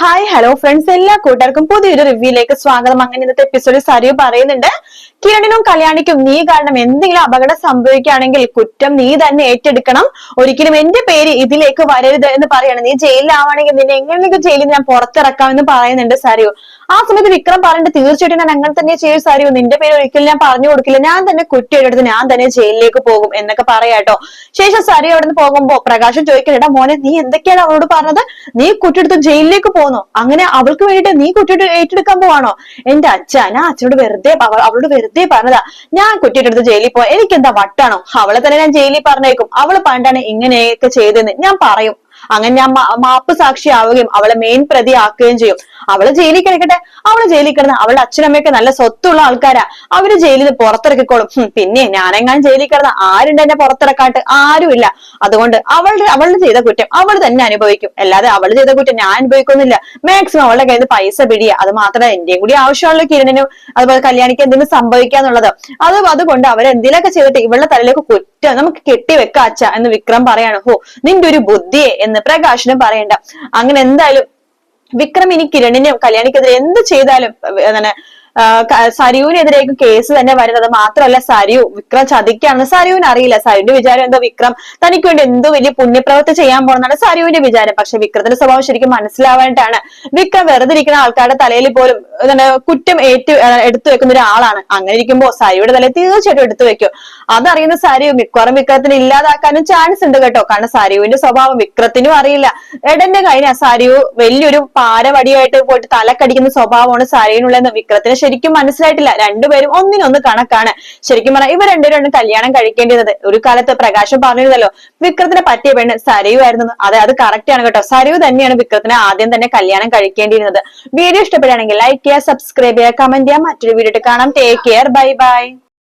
Hi hello friends എല്ലാ കൂട്ടുകാർക്കും പുതിയൊരു റിവ്യൂയിലേക്ക് സ്വാഗതം. അങ്ങനെ ഇന്നത്തെ എപ്പിസോഡിൽ സരിയു പറയുന്നുണ്ട് കിരണിനും കല്യാണിക്കും നീ കാരണം എന്തെങ്കിലും അപകടം സംഭവിക്കുകയാണെങ്കിൽ കുറ്റം നീ തന്നെ ഏറ്റെടുക്കണം. ഒരിക്കലും എന്റെ പേര് ഇതിലേക്ക് വരരുത് എന്ന് പറയണം. നീ ജയിലിലാവാണെങ്കിൽ നിന്നെ എങ്ങനെയൊക്കെ ജയിലിൽ ഞാൻ പുറത്തിറക്കാം എന്ന് പറയുന്നുണ്ട് സരിയു. ആ സമയത്ത് വിക്രം പറഞ്ഞിട്ട് തീർച്ചയായിട്ടും ഞാൻ അങ്ങനെ തന്നെ ചെയ്യും സാരിയോ നിന്റെ പേര് ഒരിക്കലും ഞാൻ പറഞ്ഞു കൊടുക്കില്ല. ഞാൻ തന്നെ കുറ്റം ഞാൻ തന്നെ ജയിലിലേക്ക് പോകും എന്നൊക്കെ പറയാട്ടോ ശേഷം സാരി അവിടെ നിന്ന് പോകുമ്പോ പ്രകാശം ചോദിക്കണേടാ മോനെ നീ എന്തൊക്കെയാണ് അവളോട് പറഞ്ഞത്? നീ കുറ്റിയെടുത്ത് ജയിലിലേക്ക് പോകുന്നു അങ്ങനെ അവൾക്ക് വേണ്ടിയിട്ട് നീ കുറ്റിയിട്ട് ഏറ്റെടുക്കാൻ പോവാണോ? എന്റെ അച്ഛ ഞാൻ അച്ഛനോട് വെറുതെ അവ- അവളോട് വെറുതെ പറഞ്ഞതാ. ഞാൻ കുറ്റെടുത്ത് ജയിലിൽ പോവാ. എനിക്ക് എന്താ വട്ടാണോ? അവളെ തന്നെ ഞാൻ ജയിലിൽ പറഞ്ഞേക്കും. അവൾ പണ്ടാണ് ഇങ്ങനെയൊക്കെ ചെയ്തതെന്ന് ഞാൻ പറയും. അങ്ങനെ ഞാൻ മാപ്പ് സാക്ഷിയാവുകയും അവളെ മെയിൻ പ്രതി ആക്കുകയും ചെയ്യും. അവൾ ജയിലിൽ കിടക്കട്ടെ. അവൾ ജയിലിൽ കിടന്ന് അവളുടെ അച്ഛനമ്മയൊക്കെ നല്ല സ്വത്തുള്ള ആൾക്കാരാ. അവർ ജയിലിൽ പുറത്തിറക്കിക്കോളും. പിന്നെ ഞാനെങ്ങാനും ജയിലിൽ കിടന്ന ആരുണ്ട് എന്നെ പുറത്തിറക്കാട്ട് ആരുമില്ല. അതുകൊണ്ട് അവളുടെ അവളുടെ ചെയ്ത കുറ്റം അവൾ തന്നെ അനുഭവിക്കും. അല്ലാതെ അവൾ ചെയ്ത കുറ്റം ഞാൻ അനുഭവിക്കുന്നില്ല. മാക്സിമം അവളുടെ കയ്യിൽ നിന്ന് പൈസ പിടിയ. അത് മാത്രമേ എന്റെയും കൂടി ആവശ്യമുള്ള കിരണിനും അതുപോലെ കല്യാണിക്ക് എന്തെങ്കിലും സംഭവിക്കാന്നുള്ളത്. അത് അതുകൊണ്ട് അവരെന്തെങ്കിലുമൊക്കെ ചെയ്തിട്ട് ഇവളുടെ തലയിലേക്ക് കുറ്റം നമുക്ക് കെട്ടിവെക്കാം അച്ഛ എന്ന് വിക്രം പറയാണ്. ഹോ നിന്റെ ഒരു ബുദ്ധിയെ എന്ന് പ്രകാശിനും പറയണ്ട. അങ്ങനെ എന്തായാലും വിക്രം ഇനി കിരണിനെയും കല്യാണിക്കെതിരെ എന്ത് ചെയ്താലും സരിയുവിനെതിരേക്കും കേസ് തന്നെ വരുന്നത് മാത്രമല്ല സരിയു വിക്രം ചതിക്കാണെന്ന് സരിയുവിന് അറിയില്ല. സരിയുടെ വിചാരം എന്തോ വിക്രം തനിക്ക് വേണ്ടി എന്തോ വലിയ പുണ്യപ്രവൃത്തി ചെയ്യാൻ പോകുന്നതാണ് സരിയുവിന്റെ വിചാരം. പക്ഷെ വിക്രത്തിന്റെ സ്വഭാവം ശരിക്കും മനസ്സിലാവാനായിട്ടാണ് വിക്രം വെറുതെ ഇരിക്കുന്ന ആൾക്കാരുടെ തലയിൽ പോലും കുറ്റം ഏറ്റു എടുത്തു വെക്കുന്ന ഒരാളാണ്. അങ്ങനെ ഇരിക്കുമ്പോ സരിയുടെ തലയിൽ തീർച്ചയായിട്ടും എടുത്തു വെക്കും. അതറിയുന്ന സരിയു മിക്കവാറും വിക്രത്തിന് ഇല്ലാതാക്കാനും ചാൻസ് ഉണ്ട് കേട്ടോ. കാരണം സരിയുവിന്റെ സ്വഭാവം വിക്രത്തിനും അറിയില്ല. എടന്റെ കഴിഞ്ഞ സരിയു വലിയൊരു പാരവടിയായിട്ട് പോയിട്ട് തലക്കടിക്കുന്ന സ്വഭാവമാണ് സരിയുനുള്ളതെന്ന് വിക്രത്തിന് ശരിക്കും മനസ്സിലായിട്ടില്ല. രണ്ടുപേരും ഒന്നിനൊന്ന് കണക്കാണ്. ശരിക്കും പറഞ്ഞാൽ ഇവർ രണ്ടുപേരും കല്യാണം കഴിക്കേണ്ടിരുന്നത് ഒരു കാലത്ത് പ്രകാശം പറഞ്ഞിരുന്നല്ലോ വിക്രത്തിനെ പറ്റിയ പെണ്ണ് സരയു ആയിരുന്നു. അതെ അത് കറക്റ്റ് ആണ് കേട്ടോ. സരയു തന്നെയാണ് വിക്രത്തിനെ ആദ്യം തന്നെ കല്യാണം കഴിക്കേണ്ടിയിരുന്നത്. വീഡിയോ ഇഷ്ടപ്പെടുകയാണെങ്കിൽ ലൈക്ക് ചെയ്യുക സബ്സ്ക്രൈബ് ചെയ്യുക കമന്റ് ചെയ്യുക. മറ്റൊരു വീഡിയോ കാണാം. Take care bye bye